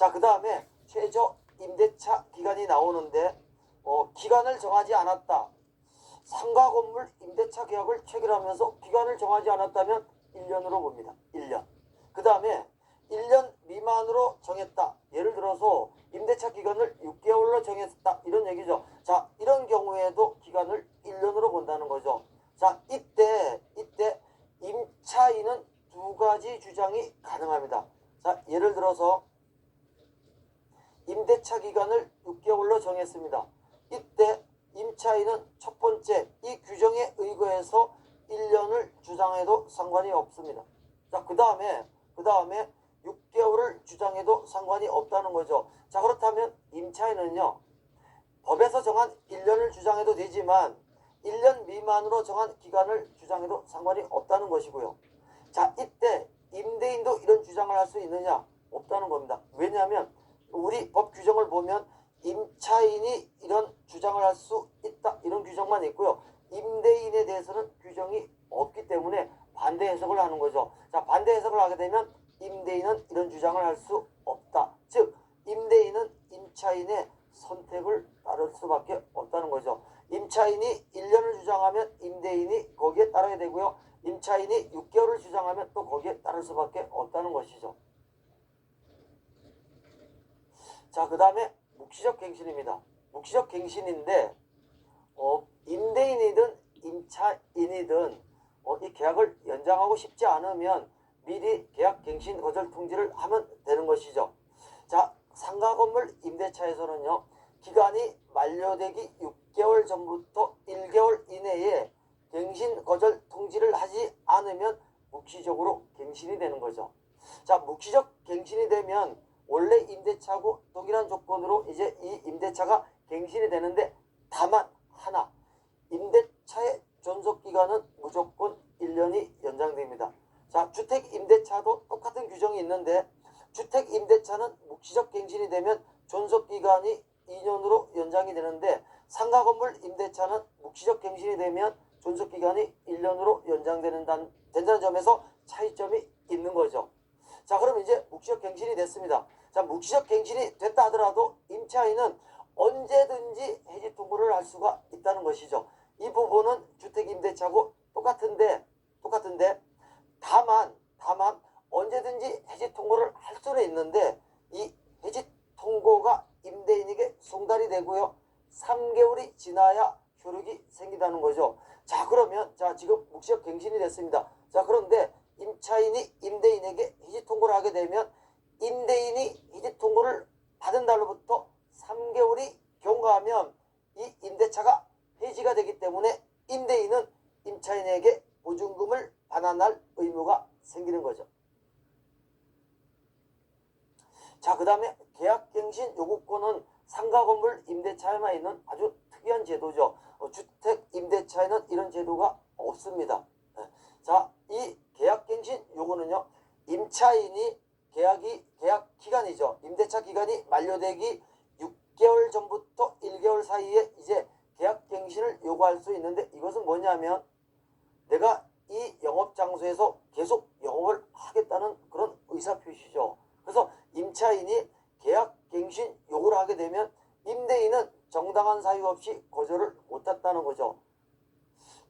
자, 그 다음에 최저 임대차 기간이 나오는데 어, 기간을 정하지 않았다. 상가 건물 임대차 계약을 체결하면서 기간을 정하지 않았다면 1년으로 봅니다. 1년. 그 다음에 1년 미만으로 정했다. 예를 들어서 임대차 기간을 6개월로 정했다. 이런 얘기죠. 자, 이런 경우에도 기간을 1년으로 본다는 거죠. 자, 이때, 이때 임차인은 두 가지 주장이 가능합니다. 자, 예를 들어서 임대차 기간을 6개월로 정했습니다. 이때 임차인은 첫 번째 이 규정에 의거해서 1년을 주장해도 상관이 없습니다. 자, 그 다음에, 그 다음에 6개월을 주장해도 상관이 없다는 거죠. 자, 그렇다면 임차인은요, 법에서 정한 1년을 주장해도 되지만 1년 미만으로 정한 기간을 주장해도 상관이 없다는 것이고요. 자, 이때 임대인도 이런 주장을 할 수 있느냐? 없다는 겁니다. 왜냐하면 우리 법 규정을 보면 임차인이 이런 주장을 할 수 있다 이런 규정만 있고요. 임대인에 대해서는 규정이 없기 때문에 반대 해석을 하는 거죠. 자 반대 해석을 하게 되면 임대인은 이런 주장을 할 수 없다. 즉 임대인은 임차인의 선택을 따를 수밖에 없다는 거죠. 임차인이 1년을 주장하면 임대인이 거기에 따라야 되고요. 임차인이 6개월을 주장하면 또 거기에 따를 수밖에 없다는 것이죠. 자, 그 다음에 묵시적 갱신입니다. 묵시적 갱신인데, 어, 임대인이든 임차인이든 어, 이 계약을 연장하고 싶지 않으면 미리 계약 갱신 거절 통지를 하면 되는 것이죠. 자, 상가 건물 임대차에서는요, 기간이 만료되기 6개월 전부터 1개월 이내에 갱신 거절 통지를 하지 않으면 묵시적으로 갱신이 되는 거죠. 자, 묵시적 갱신이 되면 원래 임대차고 동일한 조건으로 이제 이 임대차가 갱신이 되는데 다만 하나 임대차의 존속 기간은 무조건 1년이 연장됩니다. 자, 주택 임대차도 똑같은 규정이 있는데 주택 임대차는 묵시적 갱신이 되면 존속 기간이 2년으로 연장이 되는데 상가 건물 임대차는 묵시적 갱신이 되면 존속 기간이 1년으로 연장되는 단, 된다는 점에서 차이점이 있는 거죠. 자, 그럼 이제 묵시적 갱신이 됐습니다. 자, 묵시적 갱신이 됐다 하더라도 임차인은 언제든지 해지 통보를 할 수가 있다는 것이죠. 이 부분은 주택 임대차고 똑같은데 똑같은데 다만 다만 언제든지 해지 통보를 할 수는 있는데 이 해지 통고가 임대인에게 송달이 되고요. 3개월이 지나야 효력이 생긴다는 거죠. 자, 그러면 자, 지금 묵시적 갱신이 됐습니다. 자, 그런데 임차인이 임대인에게 해지 통고를 하게 되면 임대인이 해지 통고를 받은 날로부터 3개월이 경과하면 이 임대차가 해지가 되기 때문에 임대인은 임차인에게 보증금을 반환할 의무가 생기는 거죠. 자, 그 다음에 계약갱신 요구권은 상가 건물 임대차에만 있는 아주 특이한 제도죠. 어, 주택 임대차에는 이런 제도가 없습니다. 네. 자, 이 계약갱신 요구는요, 임차인이 계약이, 계약 기간이죠. 임대차 기간이 만료되기 6개월 전부터 1개월 사이에 이제 계약 갱신을 요구할 수 있는데 이것은 뭐냐면 내가 이 영업 장소에서 계속 영업을 하겠다는 그런 의사 표시죠. 그래서 임차인이 계약 갱신 요구를 하게 되면 임대인은 정당한 사유 없이 거절을 못 했다는 거죠.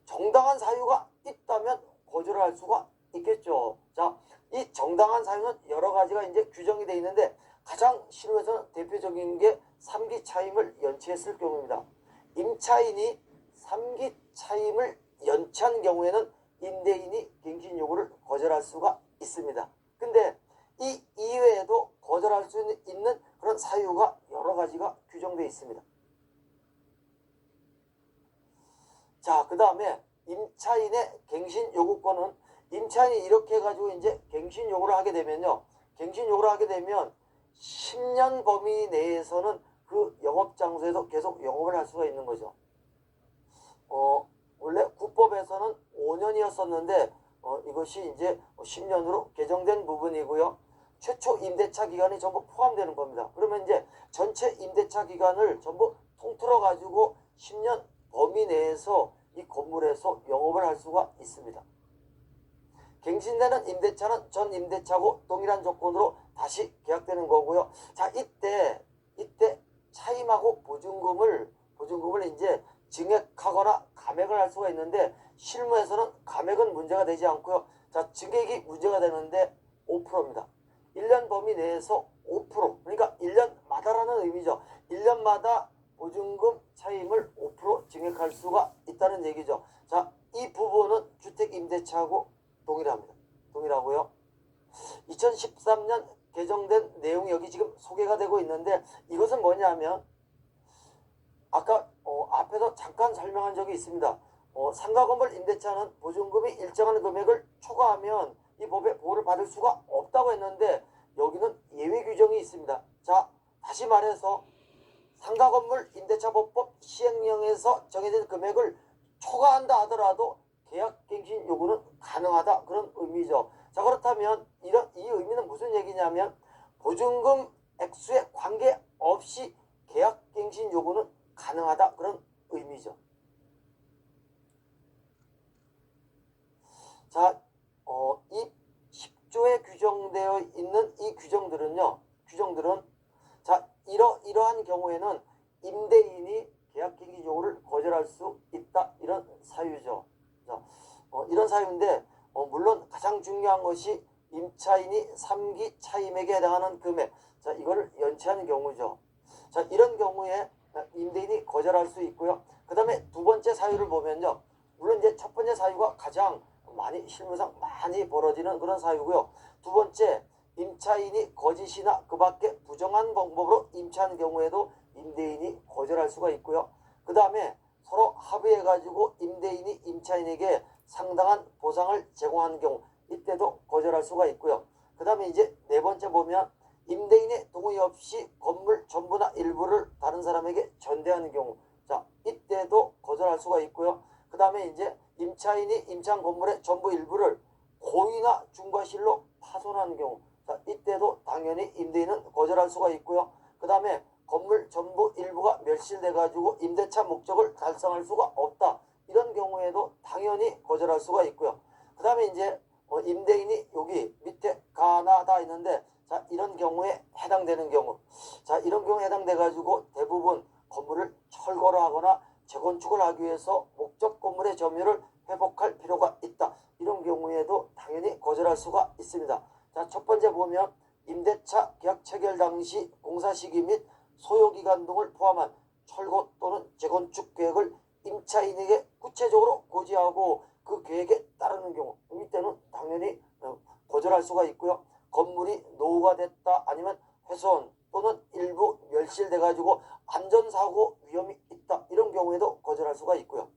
정당한 사유가 있다면 거절을 할 수가 있겠죠. 자, 이 정당한 사유는 여러 가지가 이제 규정이 되어 있는데 가장 실무에서는 대표적인 게 3기 차임을 연체했을 경우입니다. 임차인이 3기 차임을 연체한 경우에는 임대인이 갱신 요구를 거절할 수가 있습니다. 근데 이 이외에도 거절할 수 있는 그런 사유가 여러 가지가 규정되어 있습니다. 자, 그 다음에 임차인의 갱신 요구권은 임차인이 이렇게 해가지고 이제 갱신 요구를 하게 되면요. 갱신 요구를 하게 되면 10년 범위 내에서는 그 영업 장소에서 계속 영업을 할 수가 있는 거죠. 어, 원래 국법에서는 5년이었었는데 어, 이것이 이제 10년으로 개정된 부분이고요. 최초 임대차 기간이 전부 포함되는 겁니다. 그러면 이제 전체 임대차 기간을 전부 통틀어 가지고 10년 범위 내에서 이 건물에서 영업을 할 수가 있습니다. 갱신되는 임대차는 전 임대차고 동일한 조건으로 다시 계약되는 거고요. 자, 이때 이때 차임하고 보증금을 보증금을 이제 증액하거나 감액을 할 수가 있는데 실무에서는 감액은 문제가 되지 않고요. 자, 증액이 문제가 되는데 5%입니다. 1년 범위 내에서 5% 그러니까 1년마다라는 의미죠. 1년마다 보증금 차임을 5% 증액할 수가 있다는 얘기죠. 자, 이 부분은 주택 임대차하고 동일합니다. 동일하고요. 2013년 개정된 내용이 여기 지금 소개가 되고 있는데 이것은 뭐냐면 아까 어, 앞에서 잠깐 설명한 적이 있습니다. 어, 상가 건물 임대차는 보증금이 일정한 금액을 초과하면 이 법에 보호를 받을 수가 없다고 했는데 여기는 예외 규정이 있습니다. 자, 다시 말해서 상가 건물 임대차 법법 시행령에서 정해진 금액을 초과한다 하더라도 계약 갱신 요구는 가능하다 그런 의미죠. 자 그렇다면 이런 이 의미는 무슨 얘기냐면 보증금 액수에 관계없이 계약 갱신 요구는 가능하다 그런 의미죠. 자, 어, 이 10조에 규정되어 있는 이 규정들은요. 규정들은 자, 이러 이러한 경우에는 임대인이 계약 갱신 요구를 거절할 수 있다 이런 사유죠. 자, 어, 이런 사유인데 어, 물론 가장 중요한 것이 임차인이 3기 차임액에 해당하는 금액. 자, 이거를 연체하는 경우죠. 자, 이런 경우에 임대인이 거절할 수 있고요. 그 다음에 두 번째 사유를 보면요. 물론 이제 첫 번째 사유가 가장 많이 실무상 많이 벌어지는 그런 사유고요. 두 번째 임차인이 거짓이나 그 밖에 부정한 방법으로 임차한 경우에도 임대인이 거절할 수가 있고요. 그 다음에 서로 합의해가지고 임대인이 임차인에게 상당한 보상을 제공하는 경우 이때도 거절할 수가 있고요. 그 다음에 이제 네 번째 보면 임대인의 동의 없이 건물 전부나 일부를 다른 사람에게 전대하는 경우 자 이때도 거절할 수가 있고요. 그 다음에 이제 임차인이 임차한 건물의 전부 일부를 고의나 중과실로 파손하는 경우 자 이때도 당연히 임대인은 거절할 수가 있고요. 그 다음에 건물 전부 일부가 멸실돼 가지고 임대차 목적을 달성할 수가 없다. 이런 경우에도 당연히 거절할 수가 있고요. 그 다음에 이제 어, 임대인이 여기 밑에 가나다 있는데 자 이런 경우에 해당되는 경우 자 이런 경우에 해당돼 가지고 대부분 건물을 철거를 하거나 재건축을 하기 위해서 목적 건물의 점유를 회복할 필요가 있다. 이런 경우에도 당연히 거절할 수가 있습니다. 자 첫 번째 보면 임대차 계약 체결 당시 공사 시기 및 소요 기간 등을 포함한 철거 또는 재건축 계획을 임차인에게 구체적으로 고지하고 그 계획에 따르는 경우 이때는 당연히 어, 거절할 수가 있고요. 건물이 노후가 됐다 아니면 훼손 또는 일부 멸실돼 가지고 안전사고 위험이 있다 이런 경우에도 거절할 수가 있고요.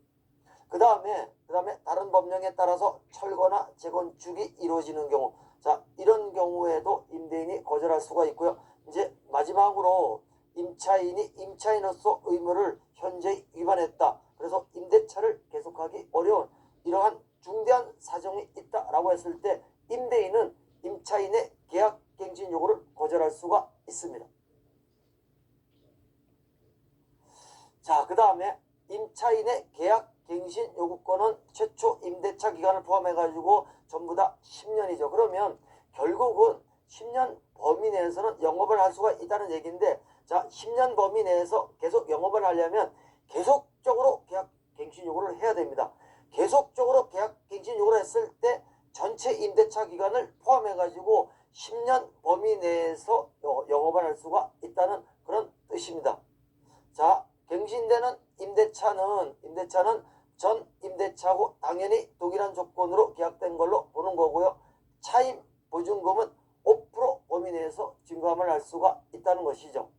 그 다음에 그 다음에 다른 법령에 따라서 철거나 재건축이 이루어지는 경우 자 이런 경우에도 임대인이 거절할 수가 있고요. 이제 마지막으로 임차인이 임차인으로서 의무를 현재 위반했다. 그래서 임대차를 계속하기 어려운 이러한 중대한 사정이 있다라고 했을 때 임대인은 임차인의 계약 갱신 요구를 거절할 수가 있습니다. 자, 그 다음에 임차인의 계약 갱신 요구권은 최초 임대차 기간을 포함해 가지고 전부 다 10년이죠. 그러면 결국은 10년 범위 내에서는 영업을 할 수가 있다는 얘기인데 자, 10년 범위 내에서 계속 영업을 하려면 계속적으로 계약 갱신 요구를 해야 됩니다. 계속적으로 계약 갱신 요구를 했을 때 전체 임대차 기간을 포함해 가지고 10년 범위 내에서 여- 영업을 할 수가 있다는 그런 뜻입니다. 자, 갱신되는 임대차는 임대차는 전 임대차고 당연히 동일한 조건으로 계약된 걸로 보는 거고요. 차임 보증금은 5% 범위 내에서 증감을 할 수가 있다는 것이죠.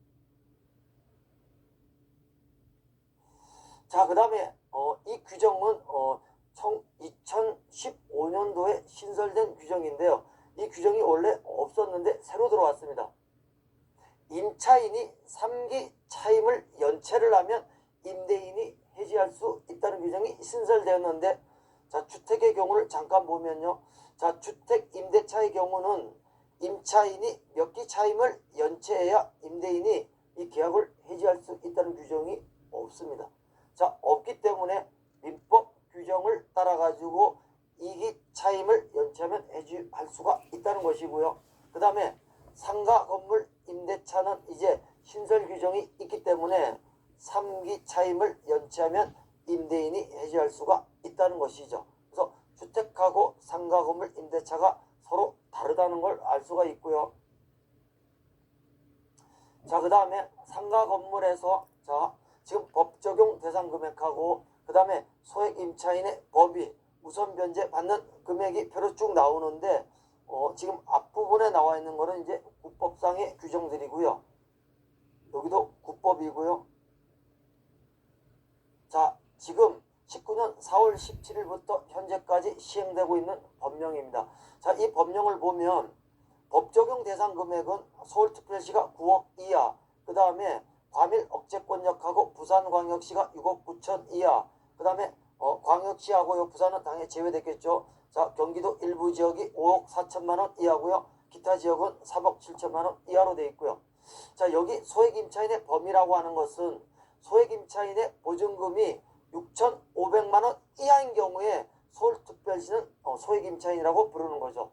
자, 그 다음에 어, 이 규정은 어, 2015년도에 신설된 규정인데요. 이 규정이 원래 없었는데 새로 들어왔습니다. 임차인이 3기 차임을 연체를 하면 임대인이 해지할 수 있다는 규정이 신설되었는데 자 주택의 경우를 잠깐 보면요. 자 주택 임대차의 경우는 임차인이 몇 기 차임을 연체해야 임대인이 이 계약을 해지할 수 있다는 규정이 없습니다. 자 없기 때문에 민법 규정을 따라 가지고 이기 차임을 연체하면 해지할 수가 있다는 것이고요. 그 다음에 상가 건물 임대차는 이제 신설 규정이 있기 때문에 3기 차임을 연체하면 임대인이 해지할 수가 있다는 것이죠. 그래서 주택하고 상가 건물 임대차가 서로 다르다는 걸 알 수가 있고요. 자, 그 다음에 상가 건물에서 자, 지금 법 적용 대상 금액하고 그 다음에 소액 임차인의 법이 우선 변제 받는 금액이 표로 쭉 나오는데 어, 지금 앞부분에 나와 있는 거는 이제 국법상의 규정들이고요. 여기도 국법이고요. 자, 지금 19년 4월 17일부터 현재까지 시행되고 있는 법령입니다. 자, 이 법령을 보면 법 적용 대상 금액은 서울특별시가 9억 이하, 그 다음에 과밀 억제권역하고 부산광역시가 6억 9천 이하, 그 다음에 어, 광역시하고요 부산은 당연히 제외됐겠죠. 자, 경기도 일부 지역이 5억 4천만 원 이하고요. 기타 지역은 3억 7천만 원 이하로 되어 있고요. 자, 여기 소액 임차인의 범위라고 하는 것은 소액 임차인의 보증금이 6,500만 원 이하인 경우에 서울특별시는 어, 소액 임차인이라고 부르는 거죠.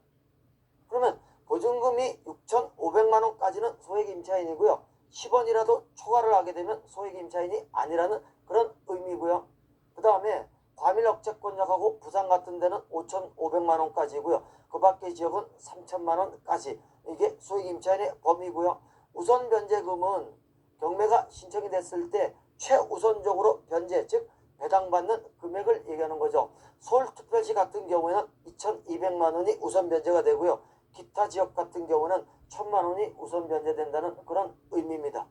그러면 보증금이 6,500만 원까지는 소액 임차인이고요. 10원이라도 초과를 하게 되면 소액 임차인이 아니라는 그런 의미고요. 그 다음에 과밀 억제권역하고 부산 같은 데는 5,500만 원까지고요. 그 밖의 지역은 3천만 원까지 이게 소액 임차인의 범위고요. 우선 변제금은 경매가 신청이 됐을 때 최우선적으로 변제 즉 배당받는 금액을 얘기하는 거죠. 서울특별시 같은 경우에는 2,200만 원이 우선 변제가 되고요. 기타 지역 같은 경우는 1,000만 원이 우선 변제된다는 그런 의미입니다.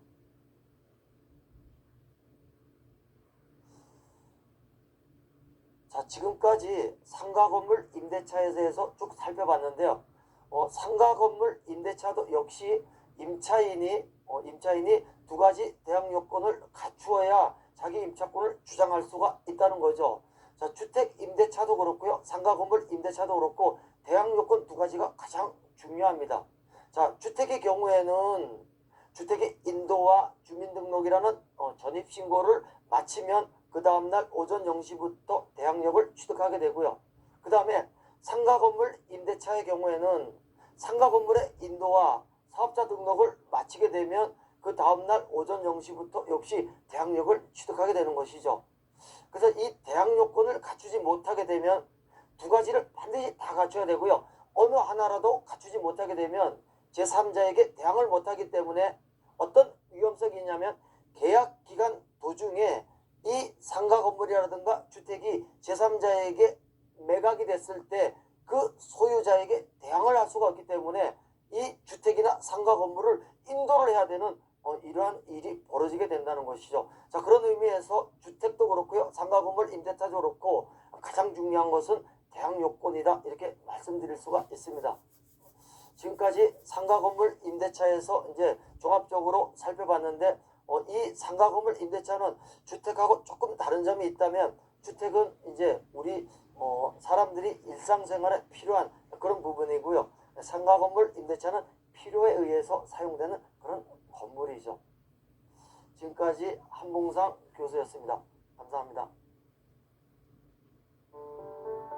자, 지금까지 상가 건물 임대차에 대해서 쭉 살펴봤는데요. 어, 상가 건물 임대차도 역시 임차인이 어, 임차인이 두 가지 대항 요건을 갖추어야 자기 임차권을 주장할 수가 있다는 거죠. 자, 주택 임대차도 그렇고요. 상가 건물 임대차도 그렇고 대항 요건 두 가지가 가장 중요합니다. 자, 주택의 경우에는 주택의 인도와 주민등록이라는 어, 전입신고를 마치면 그 다음날 오전 0시부터 대항력을 취득하게 되고요. 그 다음에 상가 건물 임대차의 경우에는 상가 건물의 인도와 사업자 등록을 마치게 되면 그 다음날 오전 0시부터 역시 대항력을 취득하게 되는 것이죠. 그래서 이 대항 요건을 갖추지 못하게 되면 두 가지를 반드시 다 갖춰야 되고요. 어느 하나라도 갖추지 못하게 되면 제3자에게 대항을 못하기 때문에 어떤 위험성이 있냐면 계약 기간 도중에 이 상가 건물이라든가 주택이 제3자에게 매각이 됐을 때 그 소유자에게 대항을 할 수가 없기 때문에 이 주택이나 상가 건물을 인도를 해야 되는 어, 이러한 일이 벌어지게 된다는 것이죠. 자 그런 의미에서 주택도 그렇고요, 상가 건물 임대차도 그렇고 가장 중요한 것은 대항 요건이다 이렇게 말씀드릴 수가 있습니다. 지금까지 상가 건물 임대차에서 이제 종합적으로 살펴봤는데 어, 이 상가 건물 임대차는 주택하고 조금 다른 점이 있다면 주택은 이제 우리 어, 사람들이 일상생활에 필요한 그런 부분이고요. 상가 건물 임대차는 필요에 의해서 사용되는 그런 건물이죠. 지금까지 한봉상 교수였습니다. 감사합니다.